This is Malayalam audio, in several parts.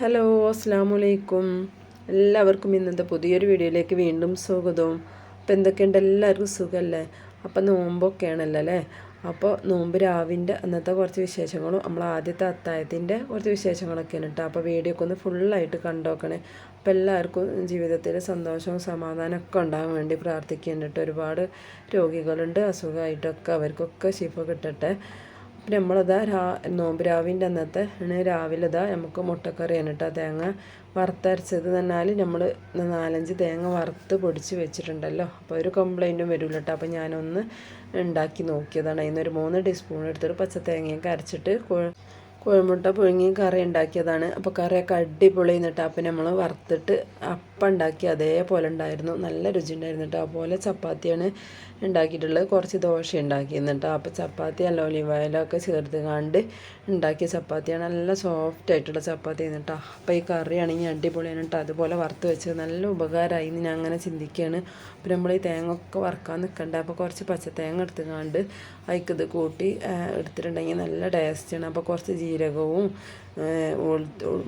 ഹലോ അസ്സാം വലൈക്കും എല്ലാവർക്കും ഇന്നത്തെ പുതിയൊരു വീഡിയോയിലേക്ക് വീണ്ടും സ്വാഗതം. അപ്പോൾ എന്തൊക്കെയുണ്ട്? എല്ലാവർക്കും സുഖമല്ലേ അപ്പോൾ നോമ്പൊക്കെയാണല്ലോ അല്ലേ? അപ്പോൾ നോമ്പ് രാവിന്റെ അന്നത്തെ കുറച്ച് വിശേഷങ്ങളും നമ്മൾ ആദ്യത്തെ അത്തായത്തിന്റെ കുറച്ച് വിശേഷങ്ങളൊക്കെയാണ് കേട്ടോ. അപ്പോൾ വീഡിയോ ഒക്കെ ഒന്ന് ഫുള്ളായിട്ട് കണ്ടോക്കണേ അപ്പോൾ എല്ലാവർക്കും ജീവിതത്തിൽ സന്തോഷവും സമാധാനമൊക്കെ ഉണ്ടാകാൻ വേണ്ടി പ്രാർത്ഥിക്കുന്നുണ്ട് ഒരുപാട് രോഗികളുണ്ട് അസുഖമായിട്ടൊക്കെ അവർക്കൊക്കെ ശിഫ കിട്ടട്ടെ. പിന്നെ നമ്മളിതാ രാ നോമ്പ് രാവിന്റെ അന്നത്തെ രാവിലെ ഇതാ നമുക്ക് മുട്ടക്കറിയാണ് കേട്ടോ തേങ്ങ വറുത്തരച്ചത് തന്നാൽ നമ്മൾ നാലഞ്ച് തേങ്ങ വറുത്ത് പൊടിച്ച് വെച്ചിട്ടുണ്ടല്ലോ. അപ്പോൾ ഒരു കംപ്ലൈന്റും വരില്ല കേട്ടോ അപ്പോൾ ഞാനൊന്ന് ഉണ്ടാക്കി നോക്കിയതാണ്. അതിനൊരു മൂന്ന് ടീസ്പൂൺ എടുത്തിട്ട് പച്ച തേങ്ങയൊക്കെ അരച്ചിട്ട് കോഴിമുട്ട പുഴുങ്ങി കറി ഉണ്ടാക്കിയതാണ്. അപ്പോൾ കറിയൊക്കെ അടിപൊളി എന്നിട്ട് അപ്പം നമ്മൾ വറുത്തിട്ട് അപ്പം ഉണ്ടാക്കി അതേപോലെ ഉണ്ടായിരുന്നു. നല്ല രുചി ഉണ്ടായിരുന്നു കേട്ടോ. അതുപോലെ ചപ്പാത്തിയാണ് ഉണ്ടാക്കിയിട്ടുള്ളത്. കുറച്ച് ദോശ ഉണ്ടാക്കി എന്നിട്ടോ അപ്പോൾ ചപ്പാത്തി അല്ല ഒലിവ് ഓയിലൊക്കെ ചേർത്ത് കണ്ട് ഉണ്ടാക്കിയ ചപ്പാത്തിയാണ്. നല്ല സോഫ്റ്റ് ആയിട്ടുള്ള ചപ്പാത്തി എന്നിട്ടോ അപ്പോൾ ഈ കറിയാണെങ്കിൽ അടിപൊളിയാണ് കേട്ടോ. അതുപോലെ വറുത്ത് വെച്ച് നല്ല ഉപകാരമായി ഞാൻ അങ്ങനെ ചിന്തിക്കുകയാണ്. അപ്പോൾ നമ്മൾ ഈ തേങ്ങ ഒക്കെ വറുക്കാൻ നിൽക്കണ്ട. അപ്പോൾ കുറച്ച് പച്ച തേങ്ങ എടുത്ത് കണ്ട് അതിക്കത് കൂട്ടി എടുത്തിട്ടുണ്ടെങ്കിൽ നല്ല ടേസ്റ്റാണ് അപ്പോൾ കുറച്ച് ജീരകവും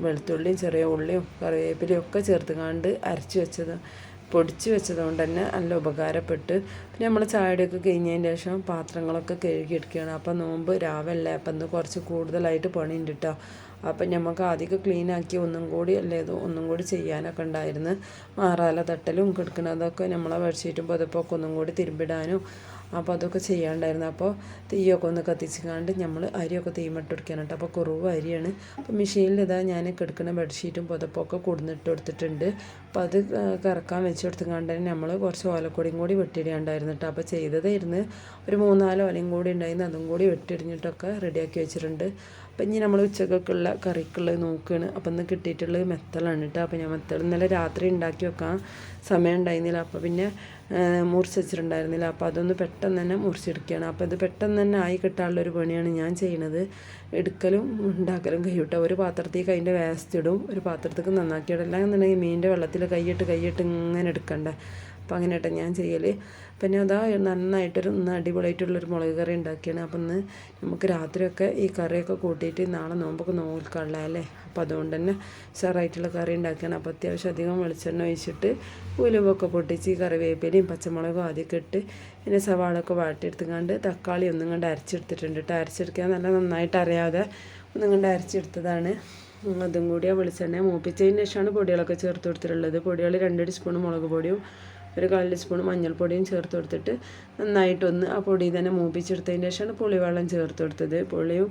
വെളുത്തുള്ളിയും ചെറിയ ഉള്ളിയും കറിവേപ്പിലയും ഒക്കെ ചേർത്ത് കണ്ട് അരച്ച് വെച്ചത് പൊടിച്ച് വെച്ചതുകൊണ്ട് തന്നെ നല്ല ഉപകാരപ്പെട്ട്. പിന്നെ നമ്മൾ ചായയുടെയൊക്കെ കഴിഞ്ഞതിന് ശേഷം പാത്രങ്ങളൊക്കെ കഴുകി കഴുകിയെടുക്കുകയാണ് അപ്പം നോമ്പ് രാവിലെ അപ്പം ഇന്ന് കുറച്ച് കൂടുതലായിട്ട് പണിയുണ്ട് കേട്ടോ അപ്പം നമുക്ക് ആദ്യമൊക്കെ ക്ലീൻ ആക്കി ഒന്നും കൂടി അല്ലേ ഒന്നും കൂടി ചെയ്യാനൊക്കെ ഉണ്ടായിരുന്നു. മാറാല തട്ടലും കിടക്കുന്നതൊക്കെ നമ്മളെ ബെഡ്ഷീറ്റും പുതപ്പൊക്കെ ഒന്നും കൂടി തിരുമ്പിടാനും അപ്പോൾ അതൊക്കെ ചെയ്യാണ്ടായിരുന്നു. അപ്പോൾ തീയൊക്കെ ഒന്ന് കത്തിച്ച് കണ്ട് നമ്മൾ അരിയൊക്കെ തീമിട്ട് കേട്ടോ. അപ്പോൾ കുറവ് അരിയാണ്. അപ്പോൾ മെഷീനിൽ ഇതാ ഞാൻ കിടക്കുന്ന ബെഡ്ഷീറ്റും പുതപ്പൊക്കെ കൊടുന്നിട്ട് കൊടുത്തിട്ടുണ്ട്. അപ്പോൾ അത് കറക്കാൻ വെച്ച് കൊടുത്തുകൊണ്ട് നമ്മൾ കുറച്ച് ഓലക്കൊടിയും കൂടി വെട്ടിയിടാണ്ടായിരുന്നു കേട്ടോ. അപ്പോൾ ചെയ്തതായിരുന്നു. ഒരു മൂന്നാൽ ഓലയും കൂടി ഉണ്ടായിരുന്നു. അതും കൂടി വെട്ടിയിടിഞ്ഞിട്ടൊക്കെ റെഡിയാക്കി വെച്ചിട്ടുണ്ട്. അപ്പം ഇനി നമ്മൾ ഉച്ചക്കൊക്കെയുള്ള കറിക്കുള്ളത് നോക്കുകയാണ് അപ്പം ഇന്ന് കിട്ടിയിട്ടുള്ളത് മെത്തലാണ് കേട്ടോ അപ്പോൾ ഞാൻ മെത്തൽ ഇന്നലെ രാത്രി ഉണ്ടാക്കി വെക്കാൻ സമയം ഉണ്ടായിരുന്നില്ല അപ്പോൾ പിന്നെ മുറിച്ച് വെച്ചിട്ടുണ്ടായിരുന്നില്ല. അപ്പോൾ അതൊന്ന് പെട്ടെന്ന് തന്നെ മുറിച്ചെടുക്കുകയാണ് അപ്പോൾ ഇത് പെട്ടെന്ന് തന്നെ ആയി കിട്ടാനുള്ളൊരു പണിയാണ് ഞാൻ ചെയ്യുന്നത് എടുക്കലും ഉണ്ടാക്കലും കൈവിട്ട ഒരു പാത്രത്തേക്ക് അതിന്റെ വേസ്റ്റ് ഇടും. ഒരു പാത്രത്തേക്ക് നന്നാക്കി ഇടും എന്നുണ്ടെങ്കിൽ മീനിന്റെ വെള്ളത്തിൽ കൈയിട്ട് കൈയിട്ട് ഇങ്ങനെ എടുക്കണ്ടേ. അപ്പോൾ അങ്ങനെയാട്ടെ ഞാൻ ചെയ്യൽ പിന്നെ അതാ നന്നായിട്ടൊരു അടിപൊളിയായിട്ടുള്ളൊരു മുളക് കറി ഉണ്ടാക്കിയാണ്. അപ്പം ഇന്ന് നമുക്ക് രാത്രിയൊക്കെ ഈ കറിയൊക്കെ കൂട്ടിയിട്ട് നാളെ നോമ്പൊക്കെ നോക്കിക്കൊള്ളാം അല്ലേ? അപ്പോൾ അതുകൊണ്ട് തന്നെ സാറായിട്ടുള്ള കറി ഉണ്ടാക്കിയാണ്. അപ്പോൾ അത്യാവശ്യം അധികം വെളിച്ചെണ്ണ ഒഴിച്ചിട്ട് ഉലുവൊക്കെ പൊട്ടിച്ച് ഈ കറിവേപ്പിലയും പച്ചമുളകും ആദ്യമൊക്കെ ഇട്ട് പിന്നെ സവാളൊക്കെ വാട്ടിയെടുത്തുകൊണ്ട് തക്കാളി ഒന്നും കണ്ട് അരച്ചെടുത്തിട്ടുണ്ട് കേട്ടോ. അരച്ചെടുക്കാൻ നല്ല നന്നായിട്ട് അറിയാതെ ഒന്നും കണ്ട് അരച്ചെടുത്തതാണ്. അതും കൂടി ആ വെളിച്ചെണ്ണ മൂപ്പിച്ചതിന് ശേഷമാണ് പൊടികളൊക്കെ ചേർത്ത് കൊടുത്തിട്ടുള്ളത്. പൊടികൾ രണ്ട് സ്പൂൺ മുളക് പൊടിയും ഒരു കാൽ സ്പൂൺ മഞ്ഞൾപ്പൊടിയും ചേർത്ത് കൊടുത്തിട്ട് നന്നായിട്ടൊന്ന് ആ പൊടി തന്നെ മൂപ്പിച്ചെടുത്തതിന് ശേഷമാണ് പുളിവെള്ളം ചേർത്ത് കൊടുത്തത്. പുളിയും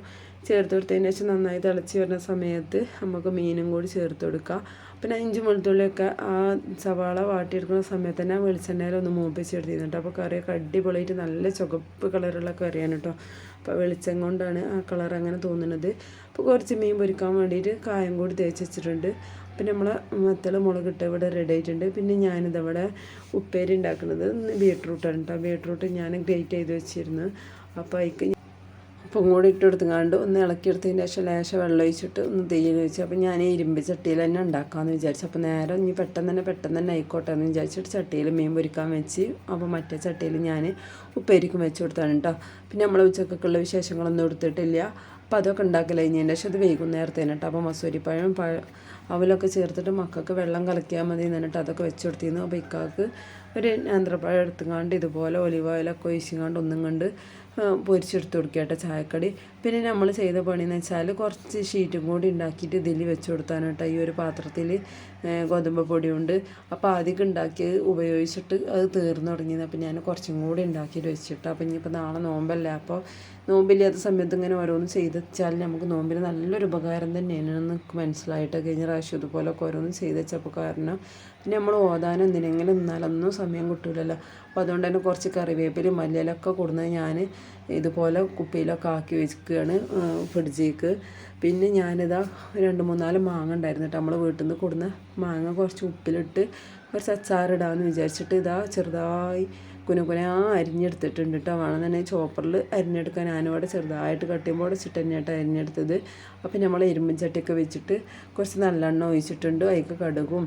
ചേർത്ത് കൊടുത്തതിന് ശേഷം നന്നായി തിളച്ച് വരുന്ന സമയത്ത് നമുക്ക് മീനും കൂടി ചേർത്ത് കൊടുക്കാം. പിന്നെ ഇഞ്ചി വെളുത്തുള്ളിയൊക്കെ ആ സവാള വാട്ടിയെടുക്കുന്ന സമയത്ത് തന്നെ വെളിച്ചെണ്ണയിൽ വെളിച്ചെണ്ണയിലൊന്ന് മൂപ്പിച്ചെടുത്തിരുന്നുണ്ട് അപ്പോൾ കറിയൊക്കെ അടിപൊളിയായിട്ട് നല്ല ചുവപ്പ് കളറുള്ള കറിയാണ് കേട്ടോ. അപ്പോൾ വെളിച്ചം കൊണ്ടാണ് ആ കളർ അങ്ങനെ തോന്നുന്നത്. അപ്പോൾ കുറച്ച് മീൻ പൊരിക്കാൻ വേണ്ടിയിട്ട് കായം കൂടി തേച്ച് വെച്ചിട്ടുണ്ട്. പിന്നെ നമ്മൾ മത്തള മുളകിട്ട് ഇവിടെ റെഡി ആയിട്ടുണ്ട്. പിന്നെ ഞാനിത് അവിടെ ഉപ്പേരി ഉണ്ടാക്കുന്നത് ബീട്രൂട്ടാണ് കേട്ടോ. ബീട്രൂട്ട് ഞാൻ ഗ്രേറ്റ് ചെയ്ത് വെച്ചിരുന്നു. അപ്പോൾ അതിക്ക് അപ്പം കൂടി ഇട്ട് കൊടുത്തുങ്ങാണ്ട് ഒന്ന് ഇളക്കിയെടുത്തതിന് ശേഷം ലേശം വെള്ളം ഒഴിച്ചിട്ട് ഒന്ന് തീയിൽ വെച്ചു. അപ്പോൾ ഞാൻ ഇരുമ്പ് ചട്ടിയിൽ തന്നെ ഉണ്ടാക്കാമെന്ന് വിചാരിച്ചു. അപ്പോൾ നേരെ ഇനി പെട്ടെന്ന് തന്നെ പെട്ടെന്ന് തന്നെ ആയിക്കോട്ടെ എന്ന് വിചാരിച്ചിട്ട് ചട്ടിയിൽ മീൻ പൊരിക്കാൻ വെച്ച്. അപ്പോൾ മറ്റേ ചട്ടിയിൽ ഞാൻ ഉപ്പേരിക്കും വെച്ച് കൊടുത്താണ് കേട്ടോ. പിന്നെ നമ്മൾ ഉച്ചക്കൊക്കെയുള്ള വിശേഷങ്ങളൊന്നും എടുത്തിട്ടില്ല. അപ്പോൾ അതൊക്കെ ഉണ്ടാക്കി കഴിഞ്ഞതിന്റെ ശേഷം അത് വൈകുന്നേരത്തേന് കേട്ടോ അപ്പോൾ മസൂരിപ്പഴം പഴം അവലൊക്കെ ചേർത്തിട്ട് മക്കൾക്ക് വെള്ളം കലക്കിയാൽ മതി എന്നിട്ട് അതൊക്കെ വെച്ച് കൊടുത്തിരുന്നു. അപ്പോൾ ഇക്കാക്ക് ഒരു നേന്ത്രപ്പഴം എടുത്തുകൊണ്ട് ഇതുപോലെ ഒലിവ് ഓയിലൊക്കെ ഒഴിച്ചുകൊണ്ട് ഒന്നും കണ്ട് പൊരിച്ചെടുത്ത് കൊടുക്കുക ചായക്കടി. പിന്നെ നമ്മൾ ചെയ്ത പണി എന്ന് വെച്ചാൽ കുറച്ച് ഷീറ്റും കൂടി ഉണ്ടാക്കിയിട്ട് ഇതിൽ വെച്ച് കൊടുത്താണ് ഈ ഒരു പാത്രത്തിൽ ഗോതമ്പ് പൊടിയുണ്ട്. അപ്പോൾ ആദ്യമൊക്കെ ഉണ്ടാക്കി ഉപയോഗിച്ചിട്ട് അത് തീർന്നു തുടങ്ങിയത്. അപ്പോൾ ഞാൻ കുറച്ചും കൂടി ഉണ്ടാക്കിയിട്ട് വെച്ചിട്ട് അപ്പോൾ ഇനിയിപ്പോൾ നാളെ നോമ്പല്ലേ അപ്പോൾ നോമ്പില്ലാത്ത സമയത്ത് ഇങ്ങനെ ഓരോന്ന് ചെയ്ത് വെച്ചാൽ നമുക്ക് നോമ്പിന് നല്ലൊരു ഉപകാരം തന്നെയാണ് എനിക്ക് മനസ്സിലായിട്ട് കഴിഞ്ഞ പ്രാവശ്യം ഇതുപോലൊക്കെ ഓരോന്ന് ചെയ്ത് വെച്ചപ്പോൾ കാരണം പിന്നെ നമ്മൾ ഓതാനും എന്തിനെങ്കിലും നിന്നാലൊന്നും സമയം കിട്ടൂലല്ലോ. അപ്പോൾ അതുകൊണ്ട് തന്നെ കുറച്ച് കറിവേപ്പിലും മല്ലിയിലൊക്കെ കൊടുന്ന് ഞാൻ ഇതുപോലെ കുപ്പിയിലൊക്കെ ആക്കി വെക്കുകയാണ് ഫ്രിഡ്ജിലേക്ക്. പിന്നെ ഞാനിതാ രണ്ട് മൂന്നാൽ മാങ്ങ ഉണ്ടായിരുന്നു കേട്ടോ നമ്മൾ വീട്ടിൽ നിന്ന് കൊടുന്ന മാങ്ങ കുറച്ച് ഉപ്പിലിട്ട് കുറച്ച് അച്ചാറിടാമെന്ന് വിചാരിച്ചിട്ട് ഇതാ ചെറുതായി കുനുകുന അരിഞ്ഞെടുത്തിട്ടുണ്ട് കേട്ടോ വേണം തന്നെ ചോപ്പറിൽ അരിഞ്ഞെടുക്കാൻ ഞാനിവിടെ ചെറുതായിട്ട് കട്ടിയുമ്പോൾ വെച്ചിട്ട് തന്നെയായിട്ട് അരിഞ്ഞെടുത്തത്. അപ്പോൾ നമ്മൾ ഇരുമ്പും ചട്ടിയൊക്കെ വെച്ചിട്ട് കുറച്ച് നല്ലെണ്ണ ഒഴിച്ചിട്ടുണ്ട്. അതിക്ക് കടുകും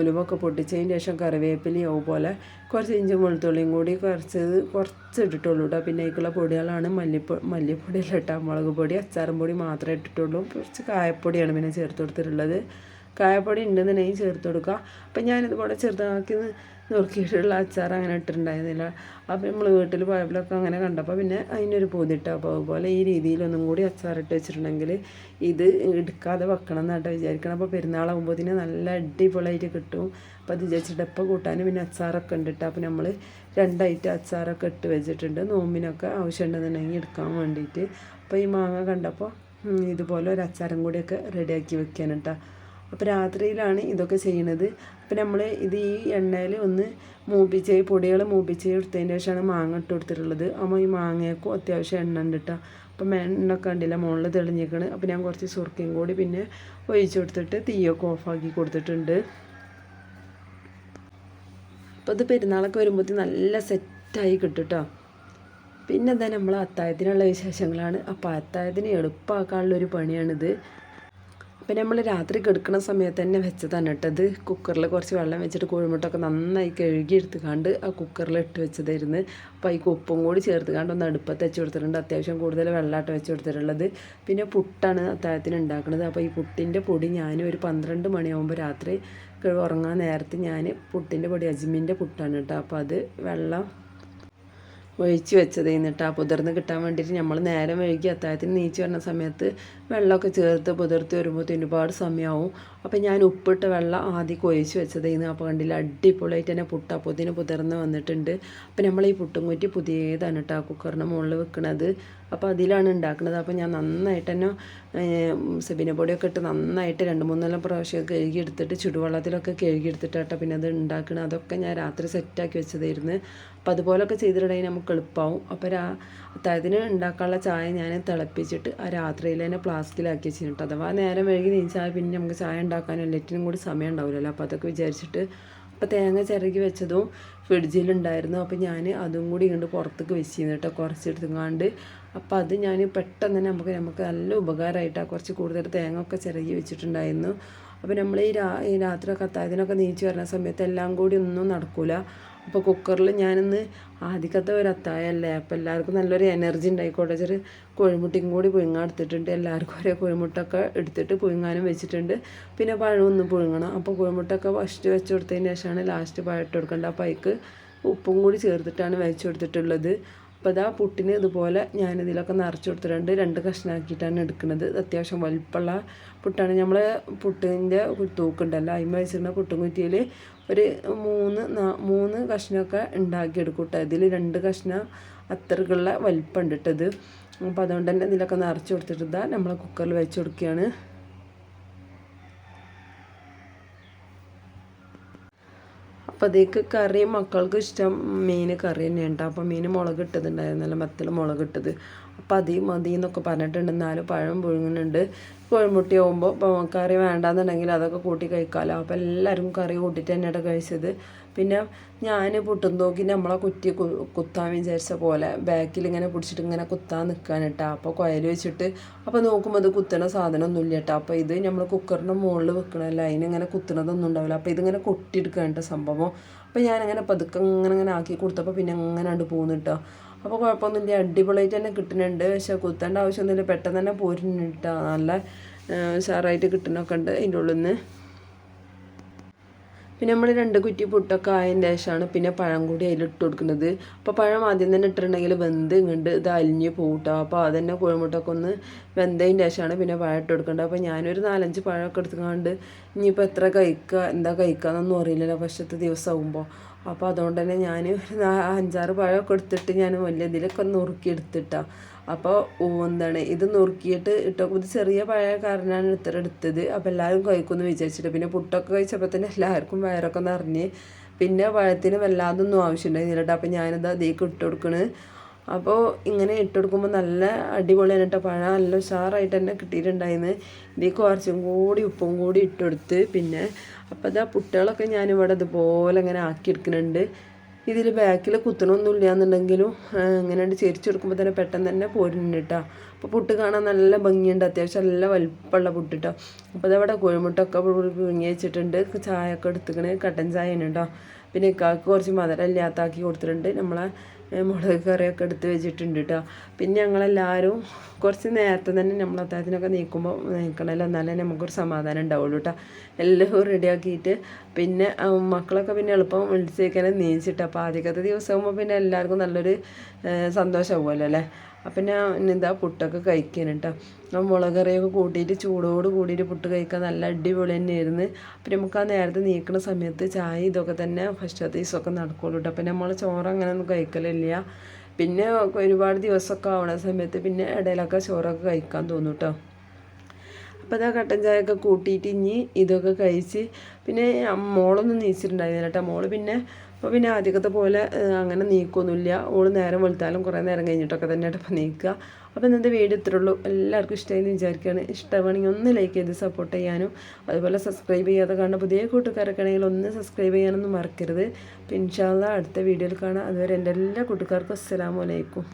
ഉലുവൊക്കെ പൊട്ടിച്ചതിന് ശേഷം കറിവേപ്പിലയും പോലെ കുറച്ച് ഇഞ്ചി വെളുത്തുള്ളിയും കൂടി കുറച്ച് കുറച്ച് ഇട്ടിട്ടുള്ളൂ കേട്ടോ പിന്നെ അതിക്കുള്ള പൊടികളാണ് മല്ലിപ്പൊ മല്ലിപ്പൊടിയല്ല കേട്ടോ മുളക് പൊടി അച്ചാറും പൊടി മാത്രമേ ഇട്ടിട്ടുള്ളൂ. കുറച്ച് കായപ്പൊടിയാണ് പിന്നെ ചേർത്ത് കൊടുത്തിട്ടുള്ളത്. കായപ്പൊടി ഉണ്ടെന്നുണ്ടെങ്കിൽ ചേർത്ത് കൊടുക്കുക. അപ്പം ഞാനിതുപോലെ ചെറുതാക്കി നുറുക്കിയിട്ടുള്ള അച്ചാർ അങ്ങനെ ഇട്ടിട്ടുണ്ടായിരുന്നില്ല. അപ്പോൾ നമ്മൾ വീട്ടിൽ പോയപ്പോഴൊക്കെ അങ്ങനെ കണ്ടപ്പോൾ പിന്നെ അതിനൊരു പൂതിട്ട് അപ്പോൾ അതുപോലെ ഈ രീതിയിലൊന്നും കൂടി അച്ചാറിട്ട് വെച്ചിട്ടുണ്ടെങ്കിൽ ഇത് എടുക്കാതെ വെക്കണം എന്നാട്ടോ വിചാരിക്കണം അപ്പോൾ പെരുന്നാളാകുമ്പോഴത്തേന് നല്ല അടിപൊളിയായിട്ട് കിട്ടും. അപ്പോൾ അത് വിചാരിച്ചിട്ട് എപ്പോൾ കൂട്ടാനും പിന്നെ അച്ചാറൊക്കെ ഉണ്ടിട്ട് അപ്പോൾ നമ്മൾ രണ്ടായിട്ട് അച്ചാറൊക്കെ ഇട്ട് വെച്ചിട്ടുണ്ട്. നോമ്പിനൊക്കെ ആവശ്യമുണ്ടെന്നുണ്ടെങ്കിൽ എടുക്കാൻ വേണ്ടിയിട്ട്. അപ്പോൾ ഈ മാങ്ങ കണ്ടപ്പോൾ ഇതുപോലെ ഒരു അച്ചാറും കൂടിയൊക്കെ റെഡിയാക്കി വെക്കാനിട്ടാണ് അപ്പോൾ രാത്രിയിലാണ് ഇതൊക്കെ ചെയ്യുന്നത് അപ്പോൾ നമ്മൾ ഇത് ഈ എണ്ണയിൽ ഒന്ന് മൂപ്പിച്ച് പൊടികൾ മൂപ്പിച്ച് എടുത്തതിന്റെ ശേഷമാണ് മാങ്ങ ഇട്ട് കൊടുത്തിട്ടുള്ളത്. അപ്പോൾ ഈ മാങ്ങയ്ക്കും അത്യാവശ്യം എണ്ണ ഉണ്ട് കേട്ടോ അപ്പം എണ്ണ കണ്ടില്ല മുകളിൽ തെളിഞ്ഞേക്കണ് അപ്പോൾ ഞാൻ കുറച്ച് സുർക്കയും കൂടി പിന്നെ ഒഴിച്ചു കൊടുത്തിട്ട് തീയൊക്കെ ഓഫാക്കി കൊടുത്തിട്ടുണ്ട്. അപ്പോൾ ഇത് പെരുന്നാളൊക്കെ വരുമ്പോഴത്തേക്ക് നല്ല സെറ്റായി കിട്ടും കേട്ടോ പിന്നെ എന്താ നമ്മൾ അത്തായത്തിനുള്ള വിശേഷങ്ങളാണ്. അപ്പോൾ അത്തായത്തിന് എളുപ്പമാക്കാനുള്ളൊരു പണിയാണിത്. അപ്പം നമ്മൾ രാത്രി കിടക്കുന്ന സമയത്ത് തന്നെ വെച്ചതാണ് ഇട്ടത് കുക്കറിൽ കുറച്ച് വെള്ളം വെച്ചിട്ട് കോഴിമുട്ടൊക്കെ നന്നായി കഴുകി എടുത്തുകാണ്ട് ആ കുക്കറിൽ ഇട്ട് വെച്ചതായിരുന്നു. അപ്പോൾ ഈ ഉപ്പും കൂടി ചേർത്ത് കണ്ട് ഒന്ന് അടുപ്പത്ത് വെച്ച് കൊടുത്തിട്ടുണ്ട്. അത്യാവശ്യം കൂടുതൽ വെള്ളമായിട്ട് വെച്ച് കൊടുത്തിട്ടുള്ളത്. പിന്നെ പുട്ടാണ് അത്താഴത്തിന് ഉണ്ടാക്കുന്നത് അപ്പോൾ ഈ പുട്ടിന്റെ പൊടി ഞാൻ ഒരു പന്ത്രണ്ട് മണിയാകുമ്പോൾ രാത്രി ഉറങ്ങാൻ നേരത്ത് ഞാൻ പുട്ടിന്റെ പൊടി അജ്മിന്റെ പുട്ടാണ് കേട്ടോ. അപ്പോൾ അത് വെള്ളം ഒഴിച്ച് വെച്ചത്. എന്നിട്ട് ആ പുതിർന്ന് കിട്ടാൻ വേണ്ടിയിട്ട് നമ്മൾ നേരം വൈകി അത്താഴത്തിന് നീച്ച് വരുന്ന സമയത്ത് വെള്ളമൊക്കെ ചേർത്ത് പുതിർത്ത് വരുമ്പോൾ ഒരുപാട് സമയമാവും അപ്പോൾ ഞാൻ ഉപ്പിട്ട വെള്ളം ആദ്യം കൊഴിച്ച് വെച്ചത് ഇന്ന് അപ്പോൾ കണ്ടില്ല അടിപൊളിയായിട്ട് തന്നെ പുട്ട് അപ്പോത്തിന് പുതിർന്ന് വന്നിട്ടുണ്ട്. അപ്പോൾ നമ്മൾ ഈ പുട്ടും കുറ്റി പുതിയതാണ് കേട്ടോ കുക്കറിന് മുകളിൽ വെക്കണത്. അപ്പോൾ അതിലാണ് ഉണ്ടാക്കുന്നത്. അപ്പോൾ ഞാൻ നന്നായിട്ട് തന്നെ സെബിന പൊടിയൊക്കെ ഇട്ട് നന്നായിട്ട് രണ്ട് മൂന്നെല്ലാം പ്രാവശ്യം കഴുകി എടുത്തിട്ട് ചുടുവെള്ളത്തിലൊക്കെ കഴുകി കേട്ടോ പിന്നെ അത് ഉണ്ടാക്കണം. അതൊക്കെ ഞാൻ രാത്രി സെറ്റാക്കി വെച്ചതായിരുന്നു. അപ്പോൾ അതുപോലൊക്കെ ചെയ്തിട്ടുണ്ടെങ്കിൽ നമുക്ക് എളുപ്പമാവും അപ്പോൾ രാ അത്താഴത്തിന് ഉണ്ടാക്കാനുള്ള ചായ ഞാൻ തിളപ്പിച്ചിട്ട് ആ രാത്രിയിൽ തന്നെ ഫ്ലാസ്കിലാക്കി വെച്ചിട്ടുണ്ട് അഥവാ നേരം വൈകി നീ ചായ പിന്നെ നമുക്ക് ചായ ഉണ്ടാക്കാനും എല്ലാറ്റിനും കൂടി സമയം ഉണ്ടാവില്ലല്ലോ. അപ്പോൾ അതൊക്കെ വിചാരിച്ചിട്ട് അപ്പോൾ തേങ്ങ ചിരകി വെച്ചതും ഫ്രിഡ്ജിലുണ്ടായിരുന്നു. അപ്പോൾ ഞാൻ അതും കൂടി ഇങ്ങോട്ട് പുറത്തേക്ക് വെച്ചിരുന്നു കേട്ടോ കുറച്ചെടുത്തുങ്ങാണ്ട്. അപ്പോൾ അത് ഞാൻ പെട്ടെന്ന് തന്നെ നമുക്ക് നമുക്ക് നല്ല ഉപകാരമായിട്ടാണ് കുറച്ച് കൂടുതൽ തേങ്ങ ഒക്കെ ചിരകി വെച്ചിട്ടുണ്ടായിരുന്നു. അപ്പോൾ നമ്മൾ ഈ രാ ഈ രാത്രി കത്തായതിനൊക്കെ നീച്ച് വരുന്ന സമയത്ത് എല്ലാം കൂടി ഒന്നും നടക്കില്ല അപ്പോൾ കുക്കറിൽ ഞാനിന്ന് ആദ്യത്തെ ഒരു അത്തായല്ലേ. അപ്പോൾ എല്ലാവർക്കും നല്ലൊരു എനർജി ഉണ്ടായിക്കോട്ടെ. ചെറിയ കോഴിമുട്ടയും കൂടി പുഴുങ്ങാൻ എടുത്തിട്ടുണ്ട്. എല്ലാവർക്കും ഒരേ കോഴിമുട്ടൊക്കെ എടുത്തിട്ട് പുഴുങ്ങാനും വെച്ചിട്ടുണ്ട്. പിന്നെ പഴമൊന്നും പുഴുങ്ങണം. അപ്പോൾ കോഴിമുട്ടൊക്കെ ഫസ്റ്റ് വെച്ച് കൊടുത്തതിന് ശേഷമാണ് ലാസ്റ്റ് പഴട്ട് കൊടുക്കേണ്ടത് അപ്പോൾ അതിക്ക് ഉപ്പും കൂടി ചേർത്തിട്ടാണ് വെച്ച് കൊടുത്തിട്ടുള്ളത്. അപ്പോൾ അതാ പുട്ടിന് ഇതുപോലെ ഞാനിതിലൊക്കെ നിറച്ച് കൊടുത്തിട്ടുണ്ട്. രണ്ട് കഷ്ണാക്കിയിട്ടാണ് എടുക്കുന്നത്. അത്യാവശ്യം വലിപ്പമുള്ള പുട്ടാണ്. നമ്മൾ പുട്ടിന്റെ തൂക്കുണ്ടല്ലോ. അതിമ വെച്ചിരുന്ന പുട്ടും കുറ്റിയിൽ ഒരു മൂന്ന് മൂന്ന് കഷ്ണമൊക്കെ ഉണ്ടാക്കിയെടുക്കും കേട്ടോ. ഇതിൽ രണ്ട് കഷ്ണം അത്രക്കുള്ള വലിപ്പം ഇട്ടത് അപ്പോൾ അതുകൊണ്ട് തന്നെ ഇതിലൊക്കെ നിറച്ച് കൊടുത്തിട്ട് നമ്മൾ കുക്കറിൽ വെച്ച് കൊടുക്കുകയാണ്. അപ്പോൾ അതേക്ക് കറി മക്കൾക്ക് ഇഷ്ടം മീൻ കറി തന്നെയുണ്ട് അപ്പോൾ മീൻ മുളക് ഇട്ടതുണ്ടായിരുന്നല്ലോ മത്തിൽ മുളക് ഇട്ടത്. അതി മതി എന്നൊക്കെ പറഞ്ഞിട്ടുണ്ട്. എന്നാലും പഴം പുഴുങ്ങുന്നുണ്ട്. കോഴിമുട്ടി ആകുമ്പോൾ കറി വേണ്ടാന്നുണ്ടെങ്കിൽ അതൊക്കെ കൂട്ടി കഴിക്കാമല്ലോ അപ്പോൾ എല്ലാവരും കറി കൂട്ടിയിട്ട് തന്നെയാണ് കഴിച്ചത്. പിന്നെ ഞാൻ പുട്ടും നോക്കി നമ്മളെ കുറ്റി കുത്താൻ വിചാരിച്ച പോലെ ബാക്കിൽ ഇങ്ങനെ പിടിച്ചിട്ട് ഇങ്ങനെ കുത്താൻ നിൽക്കാൻ കേട്ടോ അപ്പോൾ കുയൽ വെച്ചിട്ട് അപ്പോൾ നോക്കുമ്പോൾ അത് കുത്തണ സാധനമൊന്നും ഇല്ല കേട്ടോ അപ്പോൾ ഇത് നമ്മൾ കുക്കറിന്റെ മുകളിൽ വെക്കണമല്ലോ അതിനിങ്ങനെ കുത്തണതൊന്നും ഉണ്ടാവില്ല. അപ്പോൾ ഇതിങ്ങനെ കൊട്ടിയെടുക്കാൻ കേട്ടോ സംഭവം. അപ്പോൾ ഞാനിങ്ങനെ പതുക്കെ ഇങ്ങനെ ഇങ്ങനെ ആക്കി കൊടുത്തപ്പോൾ പിന്നെ അങ്ങനെ ഉണ്ട് പോകുന്നു കേട്ടോ അപ്പോൾ കുഴപ്പമൊന്നുമില്ല അടിപൊളിയായിട്ട് തന്നെ കിട്ടുന്നുണ്ട്. പക്ഷെ കുത്തേണ്ട ആവശ്യമൊന്നുമില്ല പെട്ടെന്ന് തന്നെ പോരുന്നുണ്ട് നല്ല സാറായിട്ട് കിട്ടുന്നൊക്കെ ഉണ്ട് അതിന്റെ ഉള്ളിൽ നിന്ന് പിന്നെ നമ്മൾ രണ്ട് കുറ്റി പുട്ടൊക്കെ ആയതിന് ശേഷമാണ് പിന്നെ പഴം കൂടി അതിലിട്ട് കൊടുക്കുന്നത്. അപ്പോൾ പഴം ആദ്യം തന്നെ ഇട്ടിട്ടുണ്ടെങ്കിൽ വെന്ത് ഇങ്ങോട്ട് ഇത് അലിഞ്ഞ് പോകട്ടോ അപ്പോൾ അതന്നെ കോഴിമുട്ടൊക്കെ ഒന്ന് വെന്തതിന്റെ ശേഷമാണ് പിന്നെ പഴം ഇട്ട് കൊടുക്കേണ്ടത്. അപ്പോൾ ഞാനൊരു നാലഞ്ച് പഴമൊക്കെ എടുത്തുകൊണ്ട് ഇനിയിപ്പോൾ എത്ര കഴിക്കുക എന്താ കഴിക്കുക എന്നൊന്നും അറിയില്ലല്ലോ. പക്ഷത്തെ ദിവസമാകുമ്പോൾ അപ്പോൾ അതുകൊണ്ട് തന്നെ ഞാൻ അഞ്ചാറ് പഴമൊക്കെ എടുത്തിട്ട് ഞാൻ വലിയ ഇതിലൊക്കെ നുറുക്കി എടുത്തിട്ടാണ് അപ്പോൾ എന്താണ് ഇത് നുറുക്കിയിട്ട് ഇട്ടോ ഇത് ചെറിയ പഴയ കാരനാണ് ഇത്ര എടുത്തത്. അപ്പോൾ എല്ലാവരും കഴിക്കുമെന്ന് വിചാരിച്ചിട്ട്. പിന്നെ പുട്ടൊക്കെ കഴിച്ചപ്പോൾ തന്നെ എല്ലാവർക്കും വയറൊക്കെ നിറഞ്ഞ്. പിന്നെ പഴത്തിന് വല്ലാതൊന്നും ആവശ്യമുണ്ടായിരുന്നില്ല അപ്പോൾ ഞാനിത് അതേക്ക് ഇട്ട് കൊടുക്കണ്. അപ്പോൾ ഇങ്ങനെ ഇട്ട് കൊടുക്കുമ്പോൾ നല്ല അടിപൊളിയാണ് കേട്ടോ. പഴം നല്ല ഉഷാറായിട്ട് തന്നെ കിട്ടിയിട്ടുണ്ടായിരുന്നു. ഇതിൽ കുറച്ചും കൂടി ഉപ്പും കൂടി ഇട്ടെടുത്ത് പിന്നെ അപ്പോൾ ഇതാ പുട്ടുകളൊക്കെ ഞാനിവിടെ ഇതുപോലെ ഇങ്ങനെ ആക്കിയെടുക്കുന്നുണ്ട്. ഇതിൽ ബാക്കിൽ കുത്തണമൊന്നുമില്ല എന്നുണ്ടെങ്കിലും ഇങ്ങനെ ചെരിച്ചെടുക്കുമ്പോൾ തന്നെ പെട്ടെന്ന് തന്നെ പോരുന്നുണ്ട് കേട്ടോ അപ്പോൾ പുട്ട് കാണാൻ നല്ല ഭംഗിയുണ്ട്. അത്യാവശ്യം നല്ല വലിപ്പമുള്ള കേട്ടോ അപ്പോൾ അതവിടെ കോഴിമുട്ടൊക്കെ പുഴുങ്ങി വെച്ചിട്ടുണ്ട്. ചായ ഒക്കെ എടുത്തുക്കണേ. കട്ടൻ ചായ ഉണ്ട് കേട്ടോ. പിന്നെ ഇക്കാക്ക് കുറച്ച് മധുരം ഇല്ലാത്താക്കി കൊടുത്തിട്ടുണ്ട്. നമ്മളെ മുളക് കറിയൊക്കെ എടുത്ത് വെച്ചിട്ടുണ്ട് കേട്ടോ പിന്നെ ഞങ്ങളെല്ലാവരും കുറച്ച് നേരത്തെ തന്നെ നമ്മൾ അത്താഴത്തിനൊക്കെ നീക്കുമ്പോൾ നീക്കണമല്ലോ എന്നാലേ നമുക്കൊരു സമാധാനം ഉണ്ടാവുള്ളൂ കേട്ടോ എല്ലാം റെഡിയാക്കിയിട്ട് പിന്നെ മക്കളൊക്കെ പിന്നെ എളുപ്പം വിളിച്ചേക്കാനും നീച്ചിട്ട്. അപ്പോൾ ആദ്യത്തെ ദിവസമാകുമ്പോൾ പിന്നെ എല്ലാവർക്കും നല്ലൊരു സന്തോഷമാകുമല്ലോ അല്ലേ അപ്പം ഞാൻ എന്താ പുട്ടൊക്കെ കഴിക്കാൻ കേട്ടോ ആ മുളക് കറിയൊക്കെ കൂട്ടിയിട്ട് ചൂടോട് കൂടിയിട്ട് പുട്ട് കഴിക്കാൻ നല്ല അടിപൊളി തന്നെയായിരുന്നു. അപ്പം നമുക്ക് ആ നേരത്തെ നീക്കുന്ന സമയത്ത് ചായ ഇതൊക്കെ തന്നെ ഫസ്റ്റ് ദിവസമൊക്കെ നടക്കുള്ളൂ കേട്ടോ അപ്പം നമ്മൾ ചോറ് അങ്ങനെ ഒന്നും കഴിക്കലില്ല. പിന്നെ ഒരുപാട് ദിവസമൊക്കെ ആവണ സമയത്ത് പിന്നെ ഇടയിലൊക്കെ ചോറൊക്കെ കഴിക്കാൻ തോന്നും കേട്ടോ അപ്പോൾ അതാ കട്ടൻ ഒക്കെ കൂട്ടിയിട്ട് ഇനി ഇതൊക്കെ കഴിച്ച് പിന്നെ മോളൊന്നും നീച്ചിട്ടുണ്ടായിരുന്നില്ല കേട്ടോ മോൾ പിന്നെ അപ്പോൾ പിന്നെ ആദ്യത്തെ പോലെ അങ്ങനെ നീക്കൊന്നുമില്ല. ഓൾ നേരം വെളുത്താലും കുറേ നേരം കഴിഞ്ഞിട്ടൊക്കെ തന്നെ ഇപ്പോൾ നീക്കുക അപ്പോൾ ഇന്നത്തെ വീഡിയോ ഇത്രേ ഉള്ളൂ എല്ലാവർക്കും ഇഷ്ടമായി എന്ന് വിചാരിക്കുകയാണ് ഇഷ്ടമാണെങ്കിൽ ഒന്ന് ലൈക്ക് ചെയ്ത് സപ്പോർട്ട് ചെയ്യാനും അതുപോലെ സബ്സ്ക്രൈബ് ചെയ്യാതെ കാണാൻ പുതിയ കൂട്ടുകാരൊക്കെ ഒന്ന് സബ്സ്ക്രൈബ് ചെയ്യാനൊന്നും മറക്കരുത്. പിന്നെ ഇൻഷാല്ല അടുത്ത വീഡിയോയിൽ കാണാം. അതുവരെ എന്റെ എല്ലാ കൂട്ടുകാർക്കും അസ്സലാമു അലൈക്കും.